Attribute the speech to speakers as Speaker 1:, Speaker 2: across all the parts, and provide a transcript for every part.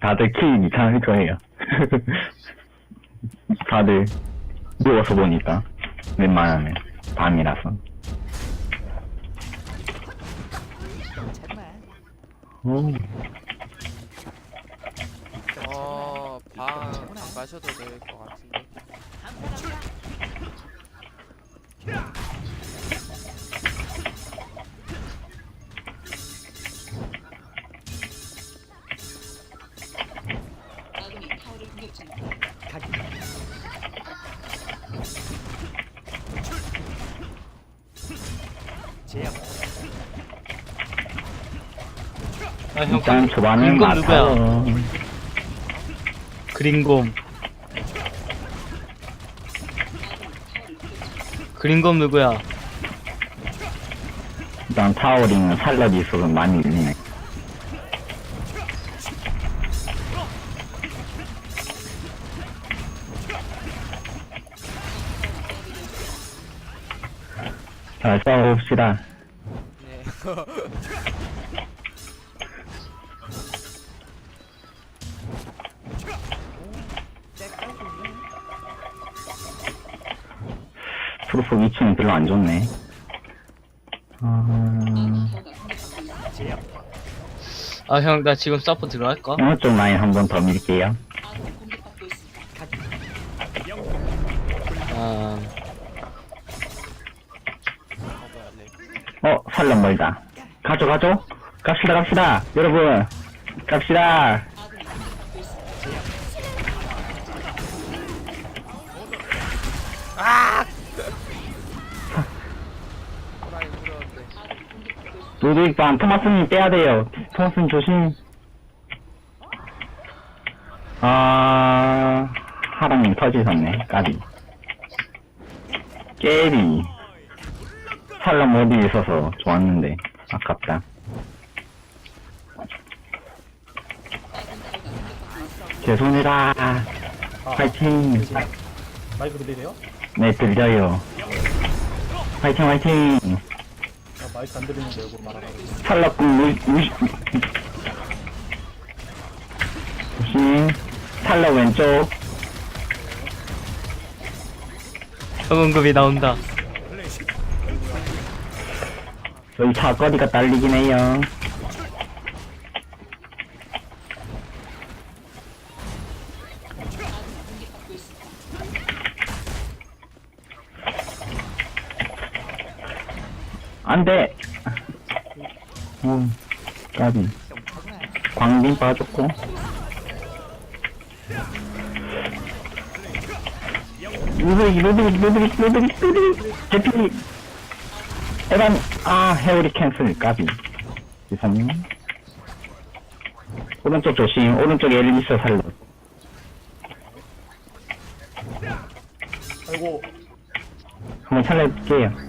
Speaker 1: 다들 키 이상할 거예요. 다들 누워서 보니까 웬만하면 밤이라서. 오,
Speaker 2: 어, 방, 안 가셔도 될 것 같은데.
Speaker 3: 아, 형,
Speaker 1: 일단 초반은
Speaker 3: 인건?
Speaker 1: 맞아요.
Speaker 3: 그린곰. 그린곰 누구야?
Speaker 1: 일단 타워링은 살력이 있어서 많이 밀리네. 자, 싸워봅시다. 프로포 위치는 별로 안 좋네. 아,
Speaker 3: 아, 형, 나 지금 서프 들어갈까?
Speaker 1: 어느 쪽 라인 한 번 더 밀게요.
Speaker 3: 아.
Speaker 2: 어,
Speaker 1: 살력 멀다. 가죠, 가죠? 갑시다, 갑시다. 여러분, 갑시다. 로드윅반 토마스님 빼야 돼요. 토마스님 조심. 아, 하랑님 터지셨네. 까비. 깨비. 살력 모드에 있어서 좋았는데, 아깝다. 죄송해라. 파이팅.
Speaker 4: 마이크 들리세요?
Speaker 1: 네, 들려요. 파이팅, 파이팅.
Speaker 4: 아, 마이크 안 들리는데 말하라고.
Speaker 1: 탈락군 무, 무, 조심. 탈락 왼쪽.
Speaker 3: 성은급이 나온다.
Speaker 1: 여기 사거리가 딸리긴 해요. 안 돼! 음, 까비. 광빈 빠졌고. 루드빅, 루드빅, 루드빅, 루드빅, 루드빅, 제피! 에반, 아, 헤어리 캔슬, 까비. 기사님. 오른쪽 조심, 오른쪽에 엘리스 살로.
Speaker 4: 아이고,
Speaker 1: 한번 살려볼게요.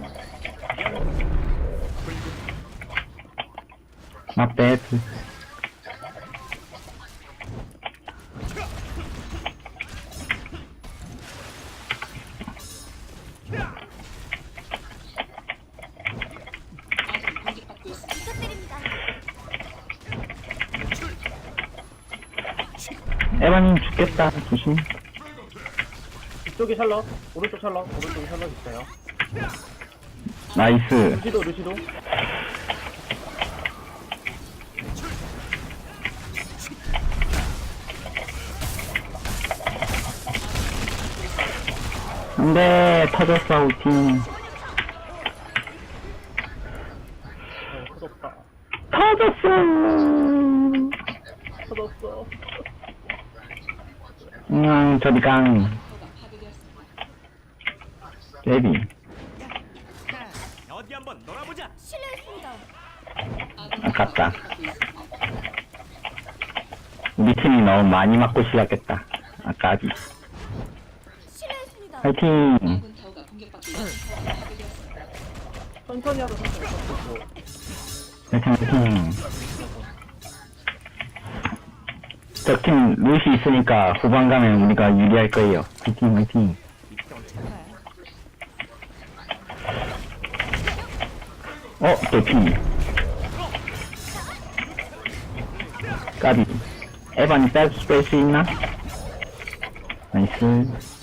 Speaker 1: Not bad. 에반님 죽겠다, 조심.
Speaker 4: 이쪽에 샬럿, 오른쪽 샬럿, 오른쪽에 샬럿 있어요.
Speaker 1: 나이스.
Speaker 4: 루시도, 루시도.
Speaker 1: 안돼, 터졌어, 우팀. 터졌어!
Speaker 4: 터졌어.
Speaker 1: 음, 저리 강. 데비. 아깝다. 우리 팀이 너무 많이 맞고 시작했다. 아까비. 화이팅!
Speaker 4: 천천히 하다.
Speaker 1: 화이팅, 화이팅. 저팀 루시 있으니까 후반 가면 우리가 유리할 거예요. 화이팅, 화이팅. 어, 대피. 까비. 에반이 뺄수 있나? 나이스.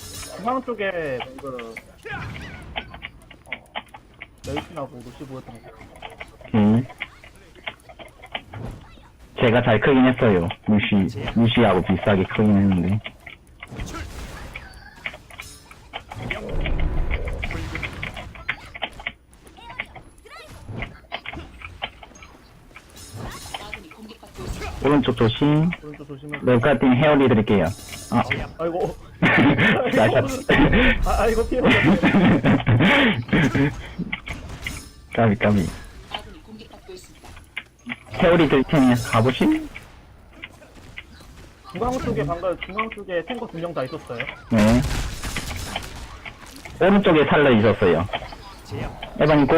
Speaker 4: 중앙 쪽에 그 어, 레이튼하고 루시 보였던 거.
Speaker 1: 오케이. 제가 잘 크긴 했어요. 무시, 무시하고 비싸게 크긴 했는데. 오른쪽 조심.
Speaker 4: 오른쪽 조심해.
Speaker 1: 랩카팅 헤어리 드릴게요. 아,
Speaker 4: 아이고.
Speaker 1: 나이스.
Speaker 4: 아, 아이고 피해.
Speaker 1: 까비, 까비. 헤어리 드릴 테니 가보실?
Speaker 4: 중앙 쪽에 방금 중앙 쪽에 탱커 두 명 다 있었어요.
Speaker 1: 네. 오른쪽에 살려 있었어요. 에반이 고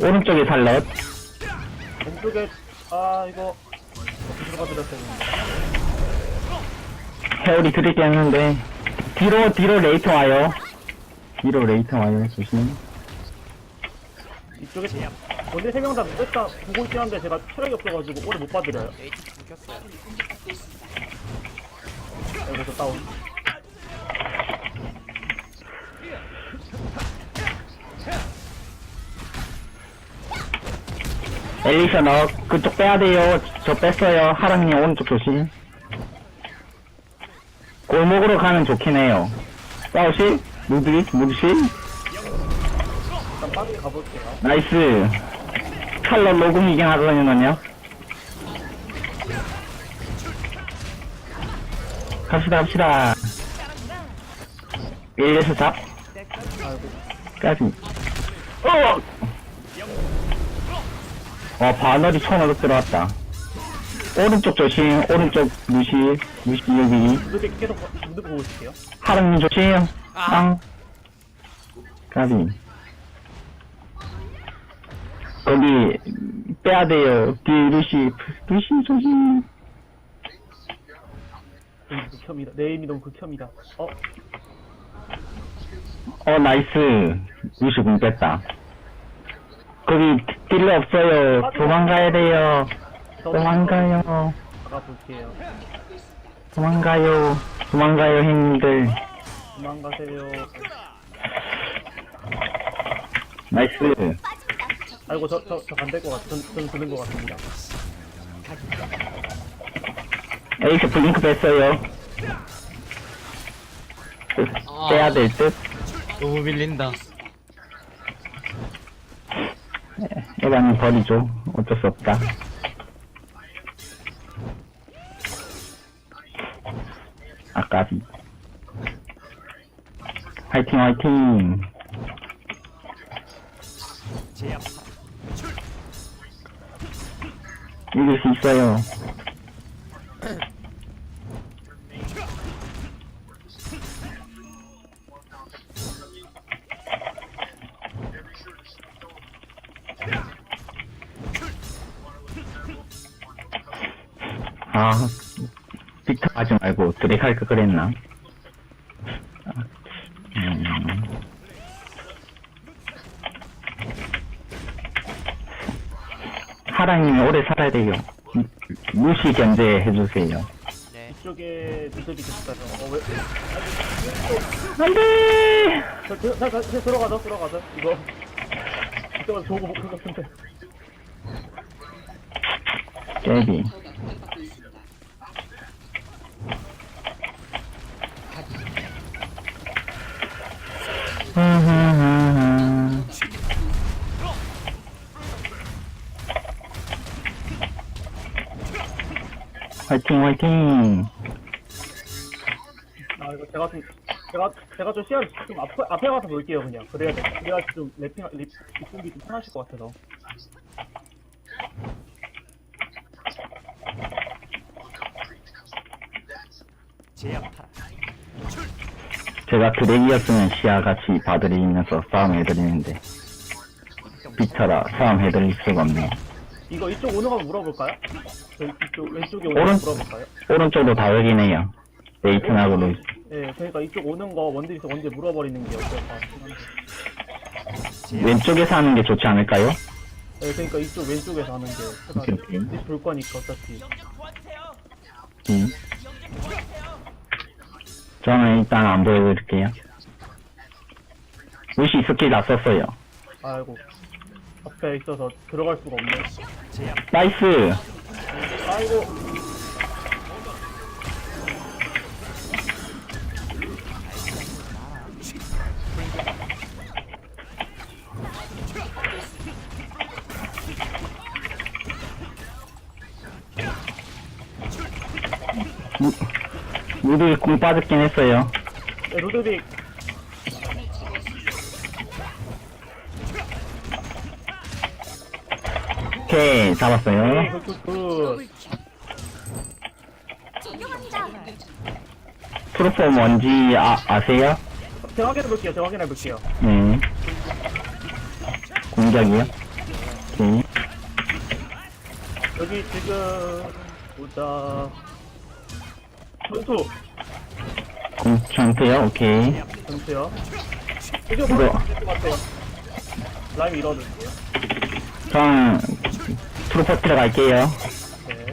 Speaker 1: 오른쪽에 살럿.
Speaker 4: 왼쪽에 아 이거 들어가 드렸어요.
Speaker 1: 헤어리 드릴게 했는데 뒤로 뒤로 레이트 와요. 뒤로 레이트 와요. 조심.
Speaker 4: 이쪽에 원래 세명 다 뺐다 보고 있긴 한데 제가 체력이 없어가지고 오래 못 봐드려요.
Speaker 2: 에이티
Speaker 4: 저 다운.
Speaker 1: 엘리셔 너 그쪽 빼야 돼요. 저 뺐어요. 하랑님 오른쪽 조심. 골목으로 가면 좋긴 해요. 싸우실? 무드리? 무드실?
Speaker 4: 일단 빠르게 가볼게요.
Speaker 1: 나이스. 칼러 로공이긴 하거든요. 갑시다, 갑시다. 1에서 잡.
Speaker 4: 아이고
Speaker 1: 까지. 어! 어, 바늘이 손으로 들어왔다. 오른쪽 조심, 오른쪽 무시 여기.
Speaker 4: 이렇게 계속 무드 보고 있을게요.
Speaker 1: 하랑님 조심. 빵. 까비. 거기, 빼야 돼요. 뒤, 루시, 루시 조심.
Speaker 4: 너무 극혐이다. 내 힘이 너무 극혐이다. 어
Speaker 1: 어, 나이스. 루시 공 뺐다. 거기, 딜러 없어요. 도망가야 돼요. 도망가요.
Speaker 4: 가가 볼게요.
Speaker 1: 도망가요. 도망가요, 형님들.
Speaker 4: 도망가세요.
Speaker 1: 나이스.
Speaker 4: 아이고 저 저저 안될 것 같. 전 저는 드는 것 같습니다.
Speaker 1: 에이스 블링크 뺐어요. 빼야 될 듯.
Speaker 3: 너무 밀린다.
Speaker 1: 에반님 버리죠. 어쩔 수 없다. 아까비. 화이팅, 화이팅. 이길 수 있어요. 하지 말고 드랙 할걸 그랬나? 음. 하랑님이 오래 살아야 돼요. 무시 견제 해주세요.
Speaker 2: 네.
Speaker 4: 이쪽에 미들이 있어요. 어 왜?
Speaker 1: 안 돼!
Speaker 4: 저, 저, 저, 저, 저 들어가죠 들어가죠. 이거 이쪽은 좋은 거 못한 것 같은데.
Speaker 1: 깨비. 화이팅 화이팅
Speaker 4: 아 이거 제가 좀 제가 제가 좀 시야를 좀 앞에 앞에 가서 볼게요 그냥. 그래야 돼. 그래야 좀 랩핑 랩 입공기 좀 편하실 것 같아서.
Speaker 1: 제가 드랙이었으면 시야 같이 봐드리면서 싸움해드리는데 빅터라 싸움해드릴 수가 없네
Speaker 4: 이거 이쪽 오는 거 물어볼까요? 저 이쪽 왼쪽에 오는
Speaker 1: 오른-
Speaker 4: 거 물어볼까요?
Speaker 1: 오른쪽도 다 여긴 해요 레이튼하고 루이스
Speaker 4: 예, 그러니까 이쪽 오는 거 원딜에서 원딜 물어버리는 게 어떨까.
Speaker 1: 왼쪽에서 하는 게 좋지 않을까요?
Speaker 4: 네, 그러니까 이쪽 왼쪽에서 하는 게
Speaker 1: 오케이,
Speaker 4: 제가
Speaker 1: 오케이.
Speaker 4: 볼 거니까 어차피
Speaker 1: 음. 저는 일단 안 보여드릴게요. 루시 스킬 다 썼어요.
Speaker 4: 아이고 앞에 있어서 들어갈 수가 없네
Speaker 1: 나이스!
Speaker 4: 아이고
Speaker 1: 무드이 궁 빠졌긴 했어요.
Speaker 4: 네, 루드빅
Speaker 1: 오케이, 잡았어요.
Speaker 4: 네, 굿굿굿
Speaker 1: 프로포 뭔지 아, 아세요?
Speaker 4: 제가 확인해 볼게요 제가 확인해 볼게요
Speaker 1: 네. 공격이요? 오케이.
Speaker 4: 여기 지금 보자 전투
Speaker 1: 공, 전투요? 오케이.
Speaker 4: 전투요
Speaker 1: 이거.
Speaker 4: 바로 될것 같아요 라임 밀어줄게요
Speaker 1: 전 프로포 들어갈게요.
Speaker 4: 네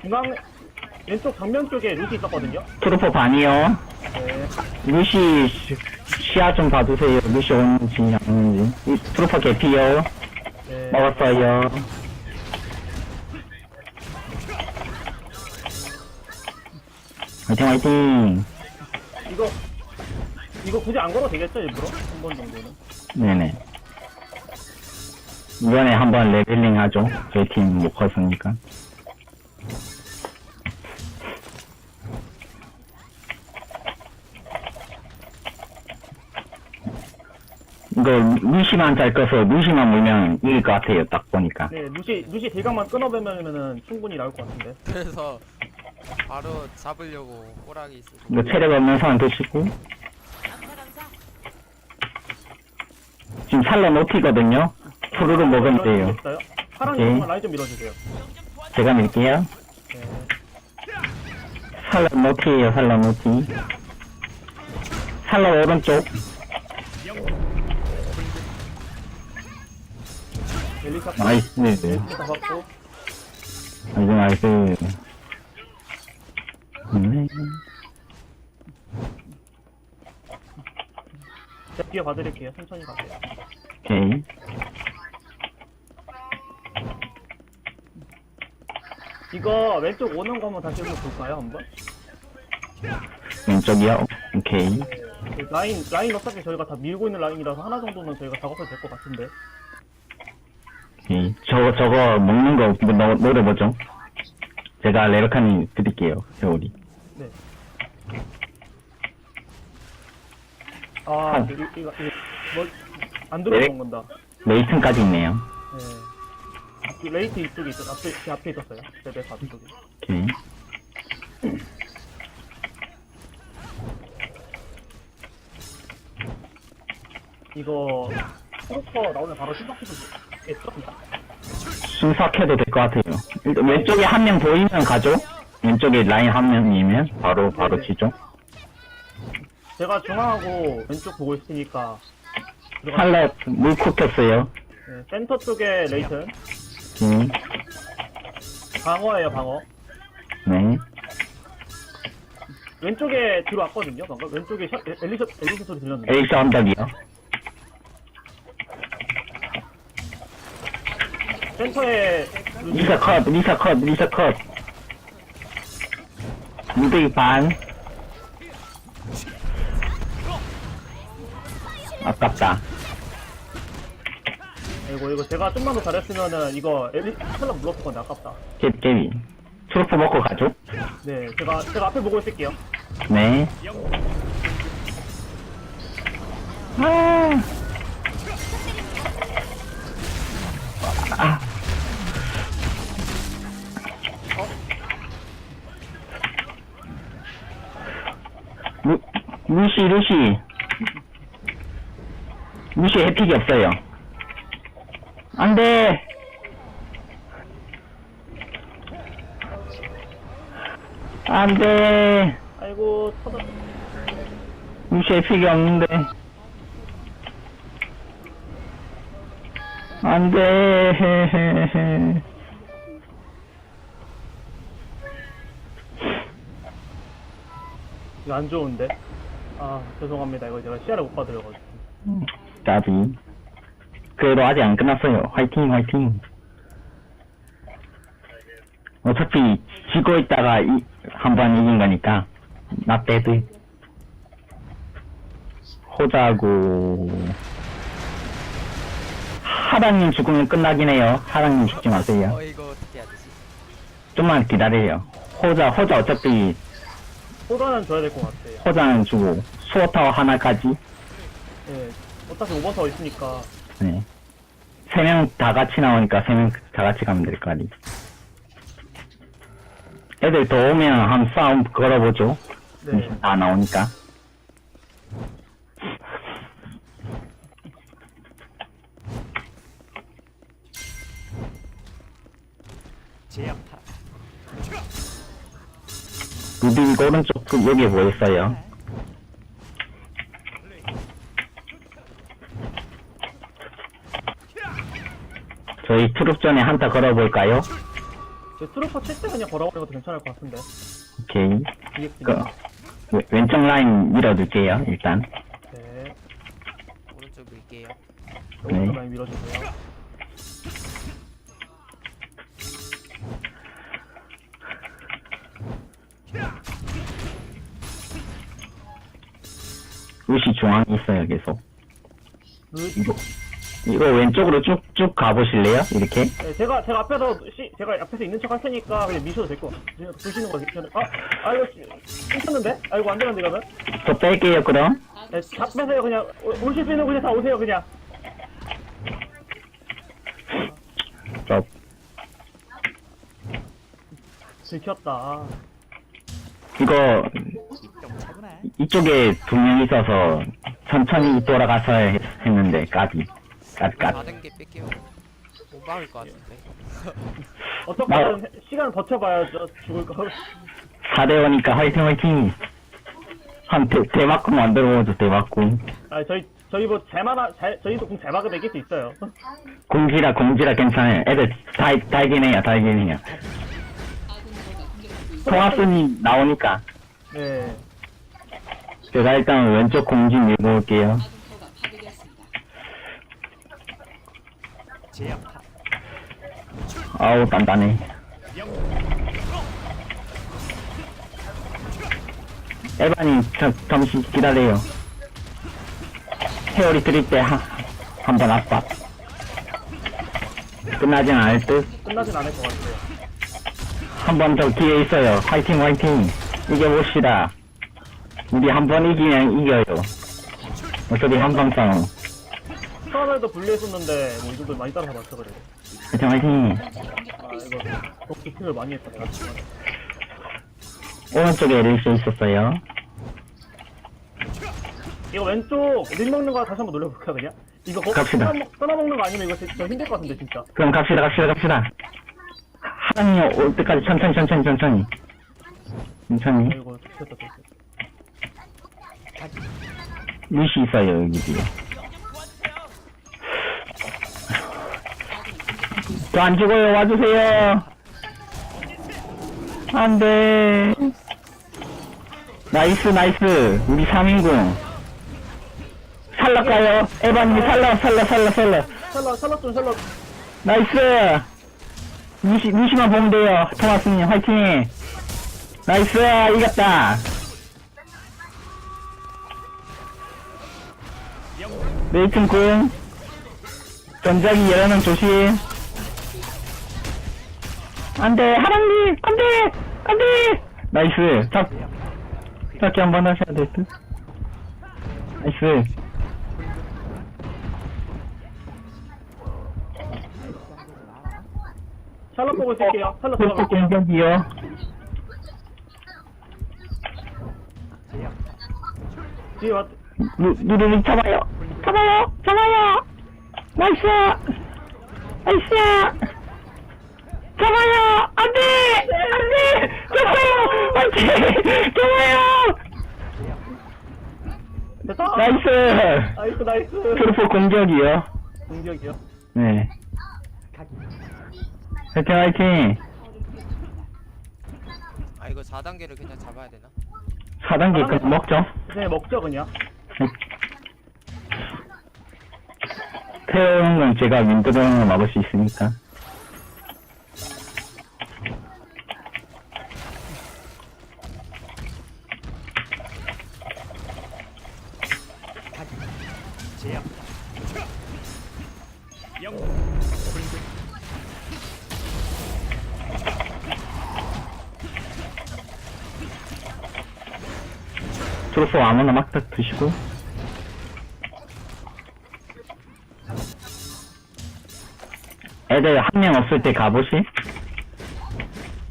Speaker 4: 중앙 왼쪽 정면 쪽에 루시 있었거든요
Speaker 1: 프로포 반이요.
Speaker 4: 네
Speaker 1: 루시 시- 시야 좀 봐주세요. 루시 오는지 안 오는지. 이 프로포 개피요.
Speaker 4: 네.
Speaker 1: 먹었어요. 화이팅 화이팅.
Speaker 4: 이거 이거 굳이 안 걸어도 되겠죠 일부러 한 번 정도는
Speaker 1: 네네. 이번에 한번 레벨링 하죠. 저희 팀 못 컸으니까. 이거 루시만 잘 꺼서 루시만 물면 이길 것 같아요. 딱 보니까.
Speaker 4: 네 루시 루시 대각만 끊어보면은 충분히 나올 것 같은데
Speaker 2: 그래서 바로 잡으려고 호랑이 쓰고
Speaker 1: 이거 체력 없는 사람 드시고. 지금 살러 높이거든요. 푸르르 먹으면 돼요.
Speaker 4: 됐어요? 파란
Speaker 1: 오케이.
Speaker 4: 쪽만 라인 좀 밀어주세요
Speaker 1: 제가 밀게요.
Speaker 4: 네
Speaker 1: 살러 노티에요, 살러 노티. 살러 오른쪽.
Speaker 4: 엘리사
Speaker 1: 나이스.
Speaker 4: 엘리사 받고
Speaker 1: 나이스, 나이스. 음,
Speaker 4: 제가 뒤에 봐드릴게요 천천히 가세요
Speaker 1: 오케이.
Speaker 4: 이거 왼쪽 오는 거 한번 다시 한번 볼까요 한번?
Speaker 1: 왼쪽이요? 오케이.
Speaker 4: 그 라인 라인 어차피 저희가 다 밀고 있는 라인이라서 하나 정도는 저희가 작업해도 될 것 같은데
Speaker 1: 오케이. 저거, 저거 먹는 거 이거 노, 노려보죠. 제가 레베카님 드릴게요, 세월이.
Speaker 4: 네. 아, 이거, 이거, 이거, 뭐, 안 들어온 건다.
Speaker 1: 레이튼까지 있네요.
Speaker 4: 네. 그 레이트 이쪽에 있어. 앞에, 제 앞에 있었어요. 레벨 앞쪽에.
Speaker 1: 오케이.
Speaker 4: 이거, 프로퍼 나오면 바로 신박해서 겠죠?
Speaker 1: 순삭해도 될 것 같아요. 일단 왼쪽에 한 명 보이면 가죠? 왼쪽에 라인 한 명이면 바로, 바로. 치죠.
Speaker 4: 제가 중앙하고 왼쪽 보고 있으니까. 들어가-
Speaker 1: 물코 켰어요.
Speaker 4: 네, 센터 쪽에 레이튼.
Speaker 1: 오케이.
Speaker 4: 방어예요, 방어.
Speaker 1: 네.
Speaker 4: 왼쪽에 들어왔거든요, 방금. 왼쪽에 셔, 엘리셔, 엘리셔 소리 들렸는데.
Speaker 1: 에이스 언덕이요.
Speaker 4: 센터에,
Speaker 1: 리사 컷, 리사 컷, 리사 컷. 무대기 반. 아깝다.
Speaker 4: 이거, 이거 제가 좀만 더 잘했으면은, 이거 엘리, 찰랑 물었을 건데, 아깝다.
Speaker 1: 깨, 깨비. 트로프 먹고 가죠?
Speaker 4: 네, 제가, 제가 앞에 보고 있을게요.
Speaker 1: 네. 아. 아. 루시, 루시. 루시 해픽이 없어요. 안 돼! 안 돼!
Speaker 4: 아이고 터졌
Speaker 1: 무시할 필요 없는데. 안 돼.
Speaker 4: 이거 안 좋은데 아 죄송합니다 이거 제가 시야를 못 받으려가지고
Speaker 1: 까비. 그래도 아직 안 끝났어요. 화이팅, 화이팅. 어차피 지고 있다가 한 번 이긴 거니까. 나 빼드. 호자고. 하랑님 죽으면 끝나긴 해요. 하랑님 죽지 마세요.
Speaker 2: 어 이거 어떻게 해야 되지?
Speaker 1: 좀만 기다려요. 호자, 호자 어차피
Speaker 4: 호단은 줘야 될 것 같아요
Speaker 1: 호자는 주고, 수어타워 하나까지.
Speaker 4: 예 어차피 5번 타워 있으니까
Speaker 1: 네. 세 명 다 같이 나오니까 세 명 다 같이 가면 될 거 아니. 애들 더 오면 한 싸움 걸어보죠.
Speaker 4: 네
Speaker 1: 다 나오니까. 루비 이거 오른쪽 끝 여기에 뭐 있어요? 저희 트룹 전에 한타 걸어볼까요?
Speaker 4: 제 트로퍼 칠 때 그냥 걸어버려도 괜찮을 것 같은데
Speaker 1: 오케이.
Speaker 4: DX
Speaker 1: 그, 왼- 왼쪽 라인 밀어둘게요, 일단.
Speaker 4: 네
Speaker 2: 오른쪽 밀게요.
Speaker 4: 오른쪽
Speaker 1: 네.
Speaker 4: 많이 밀어주세요
Speaker 1: 중앙에 있어요, 계속.
Speaker 4: 루,
Speaker 1: 이거, 이거 왼쪽으로 쭉쭉 가보실래요? 이렇게?
Speaker 4: 네, 제가 제가 앞에서 시, 제가 앞에서 있는 척 할 테니까 그냥 미셔도 될 것 같아요. 보시는 거 괜찮아요. 아, 아 이거 괜찮는데? 아 이거 안 되는데 이거는?
Speaker 1: 저 뺄게요, 그럼.
Speaker 4: 네, 다 빼세요 그냥 오- 오실 수 있는 그냥 다 오세요 그냥.
Speaker 1: 저,
Speaker 4: 들켰다.
Speaker 1: 이거, 이쪽에 두명 있어서 천천히 돌아가서 했- 했는데, 까비. 까비, 까비.
Speaker 2: 받은 게 뺄게요. 못 막을 것 같은데.
Speaker 4: 어떻게든 시간을 버텨봐야죠. 죽을 거.
Speaker 1: 4대5니까 화이팅, 화이팅! 한 대, 대박군 만들어보죠, 대박군.
Speaker 4: 아 저희 저희 뭐잘 저희도 공잘 막으면 이길 수 있어요.
Speaker 1: 공지라, 공지라 괜찮아요. 애들 다, 다 이기네요, 다 이기네요. 토마스님 나오니까.
Speaker 4: 네.
Speaker 1: 제가 일단 왼쪽 공지 밀고 올게요. 아우, 단단해. 저, 잠시 기다려요. 헤어리 드릴 때, 한, 한번 압박. 끝나진 않을 듯.
Speaker 4: 끝나진 않을 것 같아요.
Speaker 1: 한 번 더 기회 있어요. 화이팅, 화이팅. 이겨봅시다. 우리 한 번 이기면 이겨요. 어차피 한방 싸움.
Speaker 4: 처음에도 분리했었는데 뭐 이분들 많이 따라잡았어 그래.
Speaker 1: 화이팅, 화이팅.
Speaker 4: 아 이거 더 기침을 많이 했다 내가.
Speaker 1: 오른쪽에 엘리스 있었어요.
Speaker 4: 이거 왼쪽 림 먹는 거 다시 한번 노려볼까 그냥? 이거 거,
Speaker 1: 갑시다.
Speaker 4: 끊어, 먹- 끊어 먹는 거 아니면 이거 진짜 힘들 것 같은데 진짜.
Speaker 1: 그럼 갑시다, 갑시다, 갑시다. 하나님 올 때까지 천천히, 천천히, 천천히. 천천히.
Speaker 4: 아이고.
Speaker 1: 루시 있어요, 여기 뒤에. 저 안 죽어요, 와주세요. 안 돼. 나이스, 나이스. 우리 3인궁. 살라까요? 에반님 살라, 살라, 살라, 살라.
Speaker 4: 샬럿 샬럿 좀 샬럿.
Speaker 1: 나이스! 루시, 루시만 보면 돼요. 토마스님, 화이팅! 나이스! 이겼다! 레이튼 궁. 전자기 열어놓은 조심. 안 돼! 하랑님! 안 돼! 안 돼! 나이스! 잡, 잡기 한번 하셔야 될 듯. 나이스.
Speaker 4: 샬럿 보고 있을게요. 샬럿
Speaker 1: 골프
Speaker 4: 들어갈게요.
Speaker 1: 공격이요.
Speaker 4: 뒤에 왔.
Speaker 1: 누, 누르는 잡아요. 잡아요. 잡아요. 나이스. 나이스. 잡아요! 안 돼! 안 돼! 잡아요! 안 돼! 잡아요!
Speaker 4: 됐다!
Speaker 1: 나이스!
Speaker 4: 나이스, 나이스!
Speaker 1: 트루프 공격이요.
Speaker 4: 공격이요.
Speaker 1: 네. 화이팅, 화이팅!
Speaker 2: 아 이거 4단계를 그냥 잡아야 되나?
Speaker 1: 4단계 그 먹죠?
Speaker 4: 그냥 먹죠, 그냥.
Speaker 1: 태우는 건 제가 윈드병을 막을 수 있으니까. 트로프 아무나 막다 드시고. 애들 한 명 없을 때 가보시.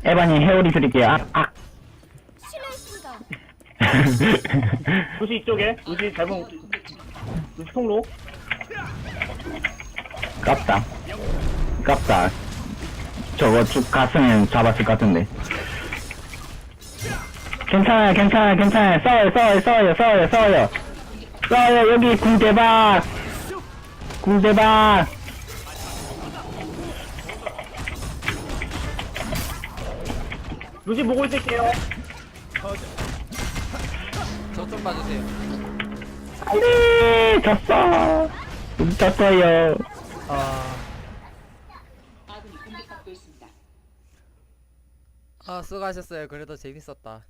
Speaker 1: 에반이 헤어리 드릴게요. 아, 아.
Speaker 5: 실례했습니다.
Speaker 4: 루시 이쪽에, 루시 잘못, 루시 통로.
Speaker 1: 깝다. 깝다. 저거 쭉 갔으면 잡았을 것 같은데. 괜찮아요, 괜찮아요, 괜찮아요. 싸워요, 싸워요, 싸워요, 싸워요, 싸워요. 싸워요, 여기 궁대박! 궁대박!
Speaker 4: 루시 보고 있을게요.
Speaker 2: 저 좀 봐주세요
Speaker 1: 안 돼! 졌어! 졌어요.
Speaker 4: 아,
Speaker 2: 아 수고하셨어요 그래도 재밌었다